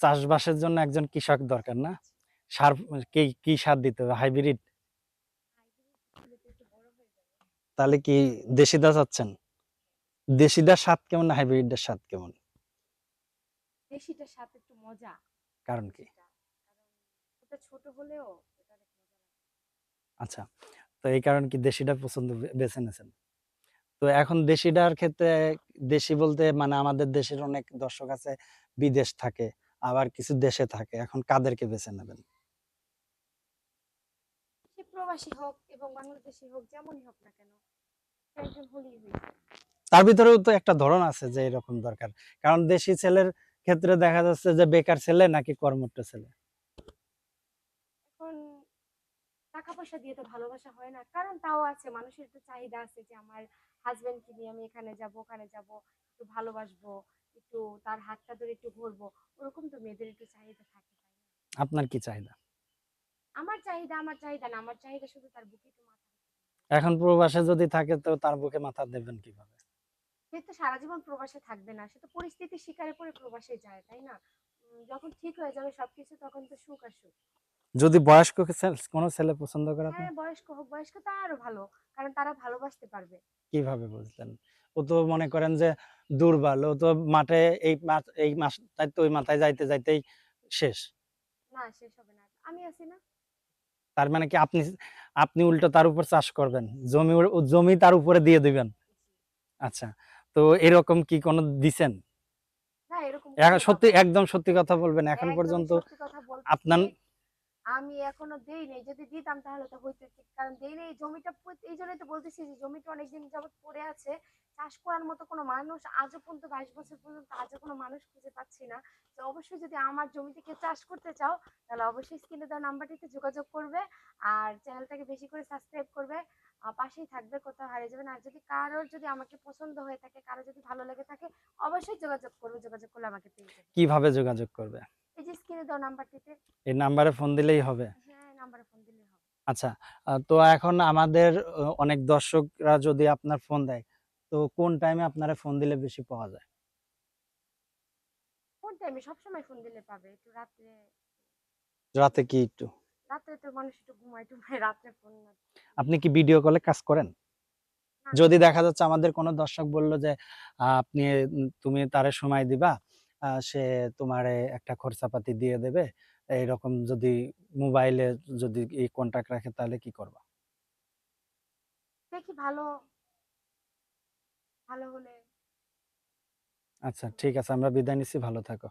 চাষবাসের জন্য একজন কৃষক দরকার না? সার কি কি সার দিতে হবে? হাইব্রিড? তাহলে কি দেশিদা চাচ্ছেন? দেশিদার স্বাদ কেমন হাইব্রিডের স্বাদ কেমন? দেশিটার সাথে একটু মজা। কারণ কি? ওটা ছোট হলেও এটা অনেক মজা লাগে। আচ্ছা তো এই কারণে কি দেশিটা পছন্দ বেছে নিয়েছেন? তো এখন দেশিটার ক্ষেত্রে দেশি বলতে মানে আমাদের দেশের অনেক দর্শক আছে বিদেশ থাকে। আবার কিছু দেশে থাকে। এখন কাদেরকে বেছে নেবেন? প্রবাসী হোক এবং বাংলাদেশি হোক যেমনই হোক না কেন একজন হলেই হয়েছে তার ভিতরেও তো একটা ধরন আছে যে এরকম দরকার। কারণ দেশি ছেলের ক্ষেত্রে দেখা যাচ্ছে যে বেকার ছেলে নাকি কর্মঠ ছেলে। এখন টাকা পয়সা দিয়ে তো ভালোবাসা হয় না। কারণ তাও আছে মানুষের একটু চাহিদা আছে যে আমার হাজবেন্ডকে নিয়ে আমি এখানে যাব ওখানে যাব একটু ভালোবাসবো একটু তার হাতটা ধরে একটু ঘুরবো ওরকম তো মেয়েদের একটু চাহিদা থাকে আপনার কি চাহিদা? আমার চাহিদা আমার চাহিদা না আমার চাহিদা শুধু তার বুকে একটু মাথা এখন প্রবাসে যদি থাকে তো তার বুকে মাথা দেবেন কীভাবে? সে তো সারা জীবন প্রবাসে থাকবে না সে তো পরিস্থিতির শিকারে পড়ে প্রবাসে যায় তাই না? যখন ঠিক হয়ে যাবে সবকিছু তখন তো সুখ আর সুখ। যদি বয়স্ক কোনো ছেলে পছন্দ করে হ্যাঁ বয়স্ক হোক বয়স্ক তো আরও ভালো কারণ তারা ভালোবাসতে পারবে। কীভাবে বুঝলেন? ও তো মনে করেন যে দুর্বল ও তো মাঠে এই এই মাস তাই তো ওই মাথায় যাইতে যাইতেই শেষ। না শেষ হবে না। আমি আছি না। তার মানে কি আপনি আপনি উল্টো তার উপর চাষ করবেন? জমি জমি তার উপরে দিয়ে দিবেন? আচ্ছা তো এরকম কি কোনো দিছেন? না এরকম এখন সত্যি একদম সত্যি কথা বলবেন। এখন পর্যন্ত। আপনার আমি এখনও দেই নাই যদি দিতাম তাহলে তো হইতেছে কারণ দেই নাই জমিটা এই জন্যই তো বলতেছি যে জমিটা অনেকদিন যাবত পড়ে আছে। চাষ করার মতো কোনো মানুষ আজও পর্যন্ত, বাইশ বছর পর্যন্ত আজও কোনো মানুষ খুঁজে পাচ্ছি না। তো অবশ্যই যদি আমার জমিতে কেউ চাষ করতে চাও, তাহলে অবশ্যই স্ক্রিনে দেওয়া নাম্বারটিতে যোগাযোগ করবে আর চ্যানেলটাকে বেশি করে সাবস্ক্রাইব করবে। পাশেই থাকবে, কোথাও হারিয়ে যাবে না। আর যদি কারোর যদি আমাকে পছন্দ হয়ে থাকে, কারও যদি ভালো লেগে থাকে, অবশ্যই যোগাযোগ করবে, যোগাযোগ করলে আমাকে পেয়ে যাবে। কীভাবে যোগাযোগ করবে? এই নাম্বারটিতে। নাম্বারে ফোন দিলেই হবে। হ্যাঁ নাম্বারে ফোন দিলেই হবে। আচ্ছা তো এখন আমাদের অনেক দর্শকরা যদি আপনার ফোন দেয় তো কোন টাইমে আপনারা ফোন দিলে বেশি পাওয়া যায়? কোন টাইমে? সবসময় ফোন দিলে পাবে একটু রাত্রে। রাতে কি একটু? রাত্রে তো মানুষ একটু ঘুমায় টুমায় রাত্রে ফোন না। আপনি কি ভিডিও কলে কাজ করেন? যদি দেখা যাচ্ছে আমাদের কোনো দর্শক বলল যে আপনি তুমি তারে সময় দিবা সে তোমারে একটা খরচাপাতি দিয়ে দেবে। এইরকম যদি মোবাইলে যদি এই কন্টাক্ট রাখে তাহলে কি করবা? দেখি ভালো? ভালো হলে আচ্ছা ঠিক আছে। আমরা বিদায় নিচ্ছি। ভালো থাকো।